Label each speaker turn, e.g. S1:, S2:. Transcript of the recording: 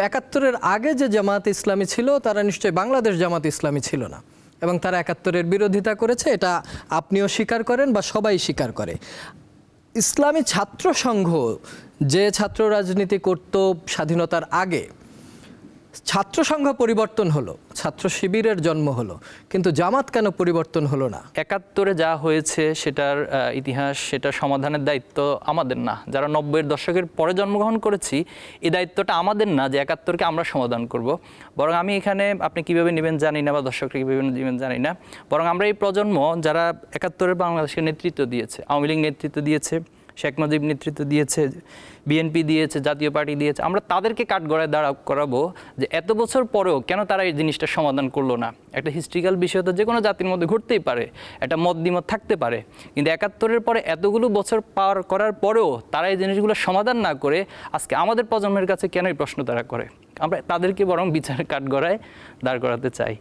S1: একাত্তরের আগে যে জামাত ইসলামী ছিল, তারা নিশ্চয়ই বাংলাদেশ জামাত ইসলামী ছিল না। এবং তারা একাত্তরের বিরোধিতা করেছে, এটা আপনিও স্বীকার করেন বা সবাই স্বীকার করে। ইসলামী ছাত্র সংঘ যে ছাত্র রাজনীতি করত স্বাধীনতার আগে ছাত্র সংঘ পরিবর্তন হলো, ছাত্র শিবিরের জন্ম হলো, কিন্তু জামাত কেন পরিবর্তন হলো না?
S2: একাত্তরে যা হয়েছে সেটার ইতিহাস, সেটা সমাধানের দায়িত্ব আমাদের না। যারা নব্বইয়ের দশকের পরে জন্মগ্রহণ করেছি, এই দায়িত্বটা আমাদের না যে একাত্তরকে আমরা সমাধান করব। বরং আমি এখানে আপনি কীভাবে নেবেন জানি না বা দর্শকরা কীভাবে নেবেন জানি না। বরং আমরা এই প্রজন্ম যারা একাত্তরের বাংলাদেশের নেতৃত্ব দিয়েছে, আওয়ামী লীগ নেতৃত্ব দিয়েছে শেখ মুজিব নেতৃত্ব দিয়েছে, বিএনপি দিয়েছে, জাতীয় পার্টি দিয়েছে। আমরা তাদেরকে কাঠগড়ায় দাঁড়া করাবো যে এত বছর পরেও কেন তারা এই জিনিসটা সমাধান করল না? একটা হিস্ট্রিক্যাল বিষয় তো যে কোনো জাতির মধ্যে ঘটতেই পারে, একটা মত দ্বিমত থাকতে পারে। কিন্তু একাত্তরের পরে এতগুলো বছর পার করার পরেও তারা এই জিনিসগুলো সমাধান না করে আজকে আমাদের প্রজন্মের কাছে কেন এই প্রশ্ন তারা করে? আমরা তাদেরকে বরং বিচারের কাঠগড়ায় দাঁড় করাতে চাই।